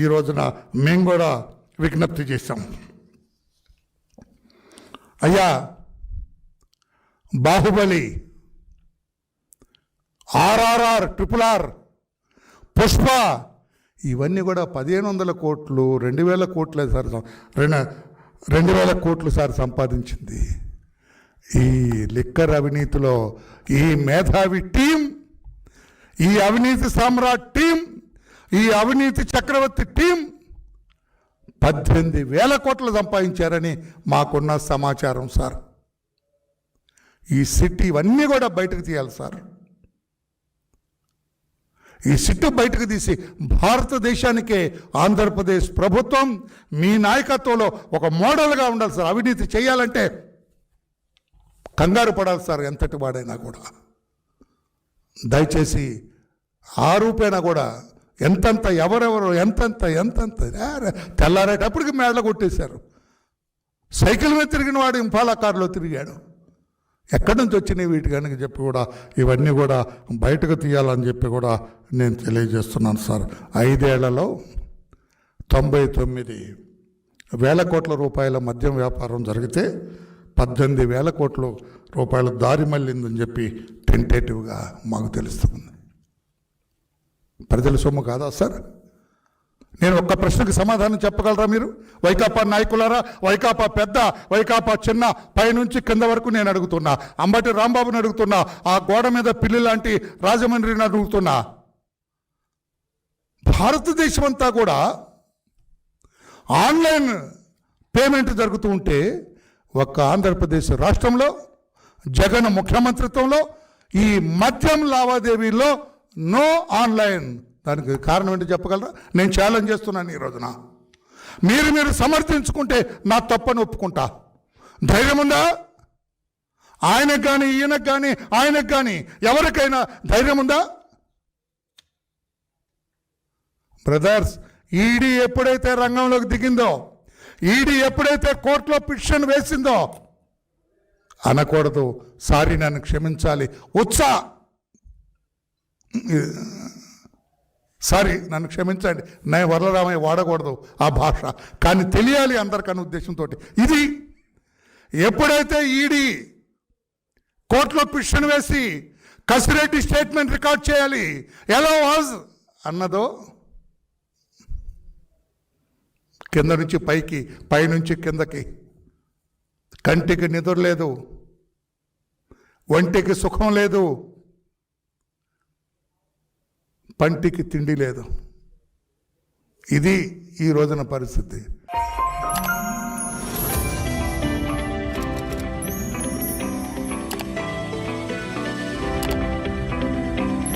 ఈ రోజున మేము కూడా విజ్ఞప్తి చేశాం. అయ్యా Baahubali RRR triple R Pushpa ఇవన్నీ కూడా పదిహేను వందల కోట్లు రెండు వేల కోట్లే సార్ రెండు రెండు వేల కోట్లు సార్ సంపాదించింది. ఈ లిక్కర్ అవినీతిలో ఈ మేధావి టీం ఈ అవినీతి సామ్రాట్ టీం ఈ అవినీతి చక్రవర్తి టీం పద్దెనిమిది వేల కోట్లు సంపాదించారని మాకున్న సమాచారం సార్. ఈ సిట్ ఇవన్నీ కూడా బయటకు తీయాలి సార్. ఈ సిట్టు బయటకు తీసి భారతదేశానికే ఆంధ్రప్రదేశ్ ప్రభుత్వం మీ నాయకత్వంలో ఒక మోడల్గా ఉండాలి సార్. అవినీతి చేయాలంటే కంగారు పడాలి సార్ ఎంతటి వాడైనా కూడా. దయచేసి ఆ రూపేణా కూడా ఎంతంత ఎవరెవరు ఎంతంత ఎంతంత. తెల్లారేటప్పటికి మేడలు కొట్టేశారు. సైకిల్ మీద తిరిగిన వాడు ఇంపాలా కారులో తిరిగాడు. ఎక్కడి నుంచి వచ్చినాయి వీటికని చెప్పి కూడా ఇవన్నీ కూడా బయటకు తీయాలని చెప్పి కూడా నేను తెలియజేస్తున్నాను సార్. ఐదేళ్ళలో తొంభై తొమ్మిది వేల కోట్ల రూపాయల మద్యం వ్యాపారం జరిగితే పద్దెనిమిది వేల కోట్ల రూపాయల దారి మళ్ళిందని చెప్పి టెంటేటివ్గా మాకు తెలుస్తుంది. ప్రజల సొమ్ము కాదా సార్? నేను ఒక్క ప్రశ్నకు సమాధానం చెప్పగలరా మీరు? వైకాపా నాయకులారా వైకాపా పెద్ద వైకాపా చిన్న పైనుంచి కింద వరకు నేను అడుగుతున్నా. అంబటి రాంబాబుని అడుగుతున్నా. ఆ గోడ మీద పిల్లి లాంటి రాజమండ్రిని అడుగుతున్నా. భారతదేశం అంతా కూడా ఆన్లైన్ పేమెంట్ జరుగుతూ ఉంటే ఒక్క ఆంధ్రప్రదేశ్ రాష్ట్రంలో జగన్ ముఖ్యమంత్రిత్వంలో ఈ మద్యం లావాదేవీల్లో నో ఆన్లైన్. దానికి కారణం ఏంటో చెప్పగలరా? నేను ఛాలెంజ్ చేస్తున్నాను ఈ రోజున. మీరు మీరు సమర్థించుకుంటే నా తప్పని ఒప్పుకుంటా. ధైర్యం ఉందా? ఆయనకు కానీ ఈయనకు కానీ ఆయనకు కానీ ఎవరికైనా ధైర్యం ఉందా? బ్రదర్స్ ఈడీ ఎప్పుడైతే రంగంలోకి దిగిందో ఈడీ ఎప్పుడైతే కోర్టులో పిటిషన్ వేసిందో అనకూడదు. సారీ నన్ను క్షమించాలి. ఉత్సాహ సారీ నన్ను క్షమించండి. నేను వరలరామయ్య వాడకూడదు ఆ భాష. కానీ తెలియాలి అందరికన్న ఉద్దేశంతో. ఇది ఎప్పుడైతే ఈడీ కోర్టులో పిషన్ వేసి కసిరెడ్డి స్టేట్మెంట్ రికార్డ్ చేయాలి ఎలా వాజ్ అన్నదో కింద నుంచి పైకి పైనుంచి కిందకి. కంటికి నిద్ర లేదు ఒంటికి సుఖం లేదు పంటికి తిండి లేదు. ఇది ఈ రోజున పరిస్థితి.